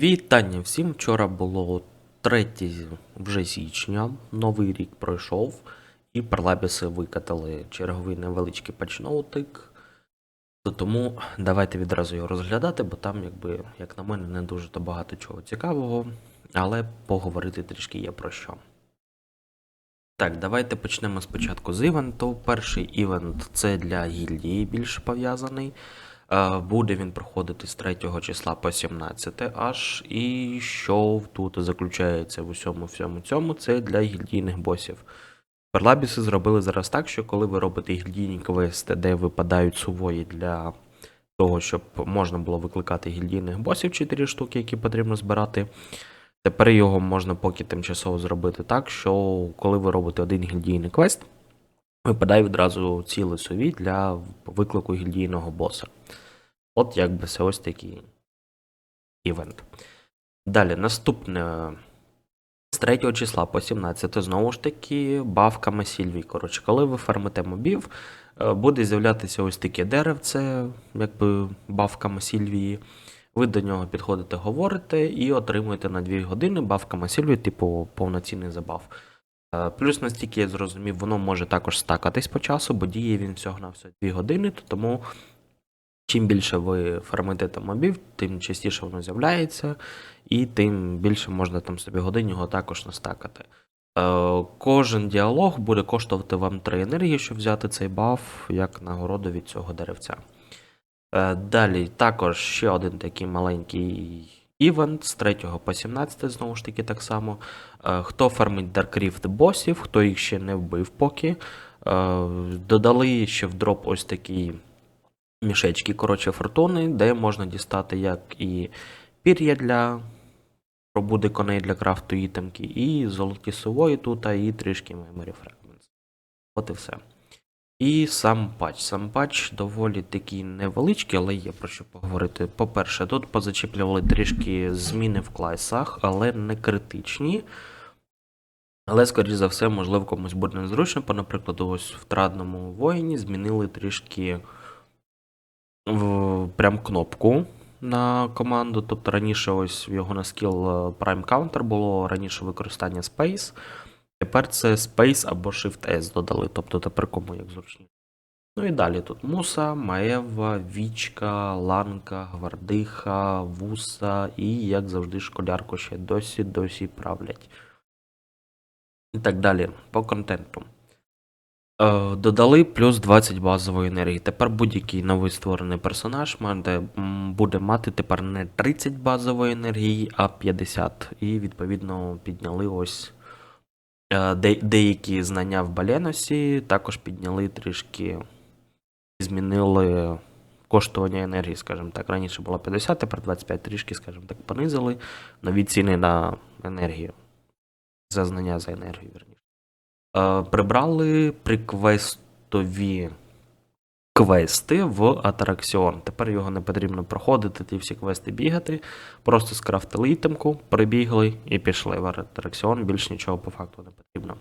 Вітання всім. Вчора було 3 вже січня, новий рік пройшов, і парлабіси викатали черговий невеличкий патчноутик. Тому давайте відразу його розглядати, бо там, якби, як на мене, не дуже то багато чого цікавого, але поговорити трішки є про що. Так, давайте почнемо спочатку з івенту. Перший івент це для гільдії більше пов'язаний. Е, Буде він проходити з 3 числа по 17 аж. І що тут заключається в усьому всьому цьому, це для гільдійних босів. Перлабіси зробили зараз так, що коли ви робите гільдійні квести, де випадають сувої для того, щоб можна було викликати гільдійних босів 4 штуки, які потрібно збирати. Тепер його можна поки тимчасово зробити так, що коли ви робите один гільдійний квест, випадає відразу ці лисові для виклику гільдійного боса. От якби це ось такий івент. Далі, наступне. З 3 числа по 17 знову ж таки бавками Сільвій. Коротше, коли ви фармите мобів, е, буде з'являтися ось таке деревце, якби бавками Сільвії. Ви до нього підходите, говорите і отримуєте на 2 години бавками Сільвії, типу повноцінний забав. Е, Плюс, настільки я зрозумів, воно може також стакатись по часу, бо діє він всього на все 2 години, то тому чим більше ви фармите там мобів, тим частіше воно з'являється, і тим більше можна там собі годин його також настакати. Е, Кожен діалог буде коштувати вам 3 енергії, щоб взяти цей баф як нагороду від цього деревця. Е, Далі також ще один такий маленький івент з 3 по 17, знову ж таки, так само. Е, Хто фармить Darkrift босів, хто їх ще не вбив поки. е, Додали ще в дроп ось такі мішечки, коротше, фортуни, де можна дістати як і пір'я для пробуди коней для крафту ітемки, і золоті сувої тут, і трішки Memory Fragments. От і все. І сам патч. Сам патч доволі такий невеличкий, але є про що поговорити. По-перше, тут позачіплювали трішки зміни в класах, але не критичні. Але, скоріш за все, можливо, комусь буде незручно, бо, наприклад, ось в традному воїні змінили трішки в, прям кнопку на команду. Тобто раніше ось його на скіл е, Prime Counter було раніше використання Space. Тепер це Space або Shift S додали, тобто тепер кому як зручніше. Ну і далі тут Муса, Маева, Вічка, Ланка, Гвардиха, Вуса і, як завжди, школярку ще досі-досі правлять. І так далі, по контенту. Е, Додали плюс 20 базової енергії. Тепер будь-який новий створений персонаж буде мати тепер не 30 базової енергії, а 50. І відповідно підняли ось де- деякі знання в Баленосі, також підняли трішки, змінили коштування енергії, скажімо так. Раніше було 50, тепер 25 трішки, скажімо так, понизили нові ціни на енергію. За знання за енергію, верніше. Е, прибрали приквестові квести в Атракціон. Тепер його не потрібно проходити, ті всі квести бігати. Просто скрафтили ітемку, прибігли і пішли в атракціон. Більш нічого по факту не потрібно.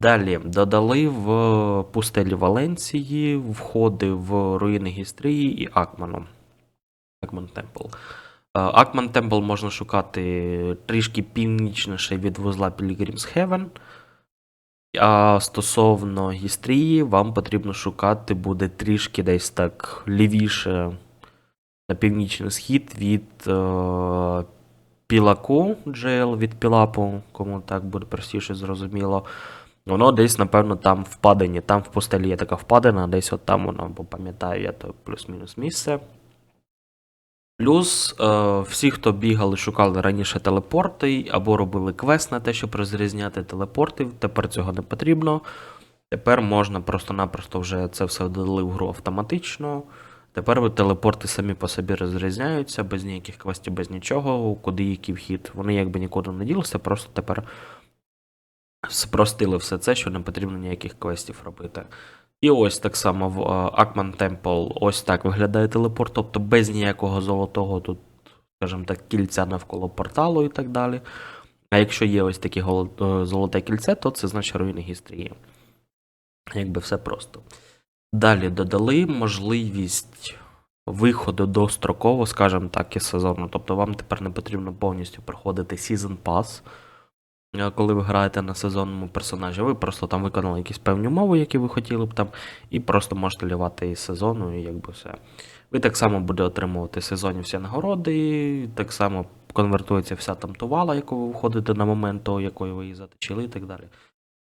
Далі додали в пустелі Валенції входи в руїни Гістрії і Акману. Акман Темпл. Е, Акман Темпл можна шукати трішки північніше від вузла Pilgrim's Heaven. А стосовно гістрії, вам потрібно шукати буде трішки десь так лівіше на північний схід від е, Пілаку джел від Пілапу, кому так буде простіше зрозуміло. Воно десь, напевно, там впадені. Там в постелі є така впадина, десь от там воно, бо пам'ятаю я то плюс-мінус місце. Плюс е, всі, хто бігали, шукали раніше телепорти або робили квест на те, щоб розрізняти телепорти, тепер цього не потрібно. Тепер можна просто-напросто вже це все додали в гру автоматично. Тепер телепорти самі по собі розрізняються, без ніяких квестів, без нічого, куди який вхід. Вони якби нікуди не ділися, просто тепер спростили все це, що не потрібно ніяких квестів робити. І ось так само в Акман Темпл ось так виглядає телепорт, тобто без ніякого золотого тут, скажімо так, кільця навколо порталу і так далі. А якщо є ось таке е, золоте кільце, то це значить руїни гістрії. Якби все просто. Далі додали можливість виходу достроково, скажімо так, із сезону. Тобто вам тепер не потрібно повністю проходити Season Pass, е, коли ви граєте на сезонному персонажі. Ви просто там виконали якісь певні умови, які ви хотіли б там, і просто можете лівати із сезону, і якби все. Ви так само будете отримувати сезонні всі нагороди, так само конвертується вся там тувала, яку ви входите на момент того, якої ви її заточили, і так далі.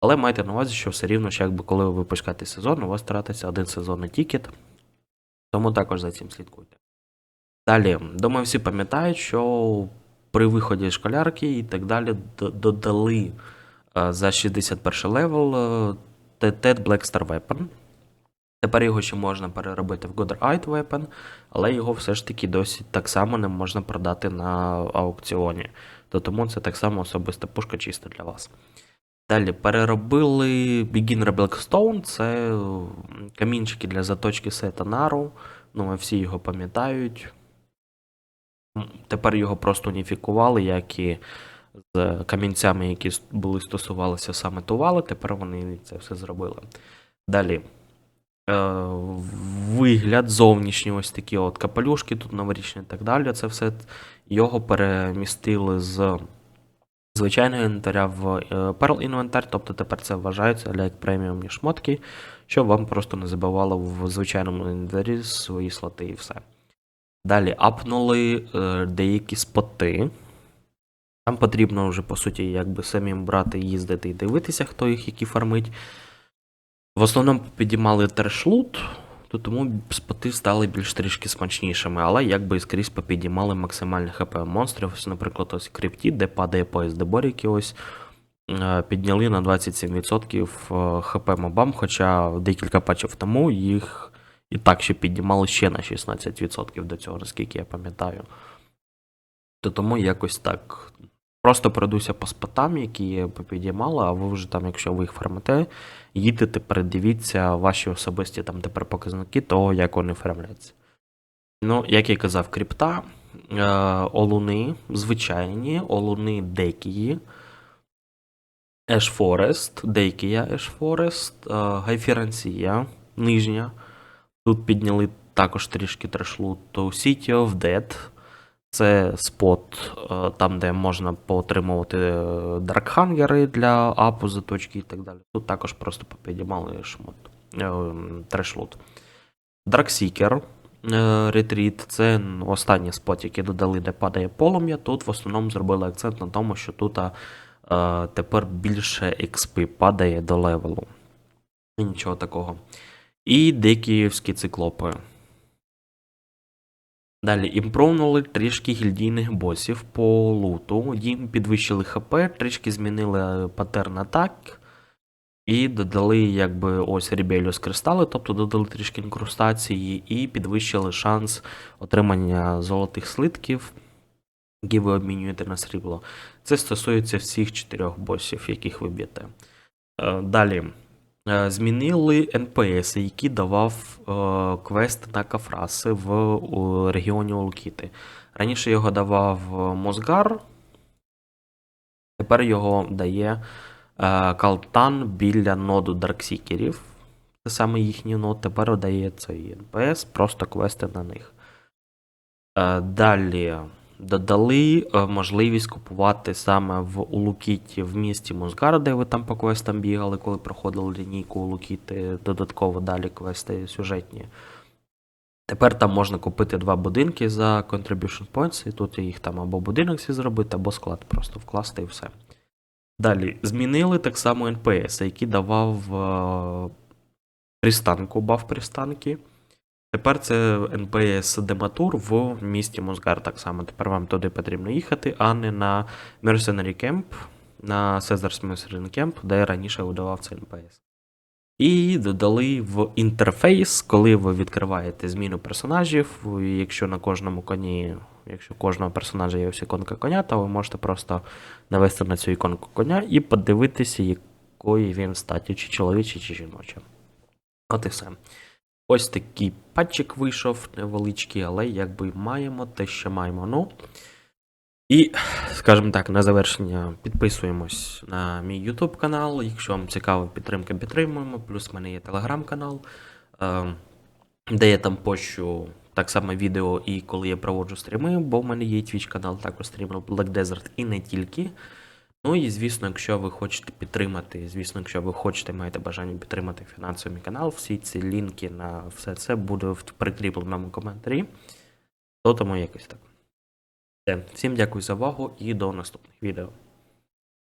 Але майте на увазі, що все рівно, що якби коли ви випускаєте сезон, у вас тратиться один сезонний тікет, тому також за цим слідкуйте. Далі, думаю, всі пам'ятають, що при виході школярки і так далі додали е, за 61 левел е, TT Black Star Weapon. Тепер його ще можна переробити в Godrite Weapon, але його все ж таки досі так само не можна продати на аукціоні. То тому це так само особиста пушка чисто для вас. Далі переробили Beginner Blackstone, це камінчики для заточки сета Нару. Ну, всі його пам'ятають. Тепер його просто уніфікували, як і з камінцями, які були стосувалися саме тували, тепер вони це все зробили. Далі. Е, вигляд зовнішній, ось такі от капелюшки, тут новорічні і так далі. Це все його перемістили з звичайного інвентаря в е, Pearl інвентар, тобто тепер це вважається для як преміумні шмотки, щоб вам просто не забивало в звичайному інвентарі свої слоти і все. Далі апнули е, деякі споти. Там потрібно вже, по суті, якби самим брати, їздити і дивитися, хто їх які фармить. В основному підіймали трешлут, то тому споти стали більш трішки смачнішими, але якби скрізь попідіймали максимальний хп монстрів. Ось, наприклад, ось крипті, де падає поїзд Деборіки, ось е, підняли на 27% е, хп мобам, хоча декілька патчів тому їх і так ще піднімали ще на 16% до цього, наскільки я пам'ятаю. То тому якось так. Просто пройдуся по спотам, які попідіймали, а ви вже там, якщо ви їх фармите, їдете, передивіться ваші особисті там тепер показники того, як вони фармляться. Ну, як я казав, крипта, е, олуни звичайні, олуни декії, Дейкія Ash Forest, е, Гайфіранція, нижня. Тут підняли також трішки трешлуту City of Dead. Це спот, е, там, де можна поотримувати даркхангери для апу, заточки і так далі. Тут також просто попідіймали шмот. е, Трешлут. Е, Retreat це останній спот, який додали, де падає полум'я. Тут в основному зробили акцент на тому, що тут е, тепер більше XP падає до левелу. І нічого такого. І декіївські циклопи. Далі імпровнули трішки гільдійних босів по луту. Їм підвищили ХП, трішки змінили паттерн атак. І додали, якби ось Rebellious кристали, тобто додали трішки інкрустації, і підвищили шанс отримання золотих слитків, які ви обмінюєте на срібло. Це стосується всіх чотирьох босів, яких ви б'єте. Е, Далі. Е, Змінили НПС, який давав е, квест на кафраси в регіоні Улкіти. Раніше його давав е, Мосгар, тепер його дає Калтан біля ноду Дарксікерів. Це саме їхній нод, тепер дає цей НПС, просто квести на них. Далі додали е, можливість купувати саме в Улукіті в місті Мосгар, де ви там по квестам бігали, коли проходили лінійку Улукіти, додатково далі квести сюжетні. Тепер там можна купити два будинки за Contribution Points, і тут їх там або будинок всі зробити, або склад просто вкласти і все. Далі змінили так само НПС, який давав е, пристанку, баф пристанки. Тепер це НПС Дематур в місті Мосгар. Так само тепер вам туди потрібно їхати, а не на Mercenary Camp, на Caesar's Mercenary Camp, де раніше видавав цей НПС. І додали в інтерфейс, коли ви відкриваєте зміну персонажів. Якщо на кожному коні, якщо кожного персонажа є ось іконка коня, то ви можете просто навести на цю іконку коня і подивитися, якої він статі, чи чоловічий, чи жіночий. От і все. Ось такий патчик вийшов невеличкий, але якби маємо те, що маємо. Ну. І, скажімо так, на завершення підписуємось на мій YouTube канал. Якщо вам цікава підтримка, підтримуємо. Плюс в мене є телеграм-канал, е, де я там пощу так само відео і коли я проводжу стріми, бо в мене є Twitch канал, також стрімер Black Desert і не тільки. Ну і звісно, якщо ви хочете підтримати, звісно, якщо ви хочете, маєте бажання підтримати фінансовий мій канал, всі ці лінки на все це буде в прикріпленому коментарі. То тому якось так. Все. Всім дякую за увагу і до наступних відео.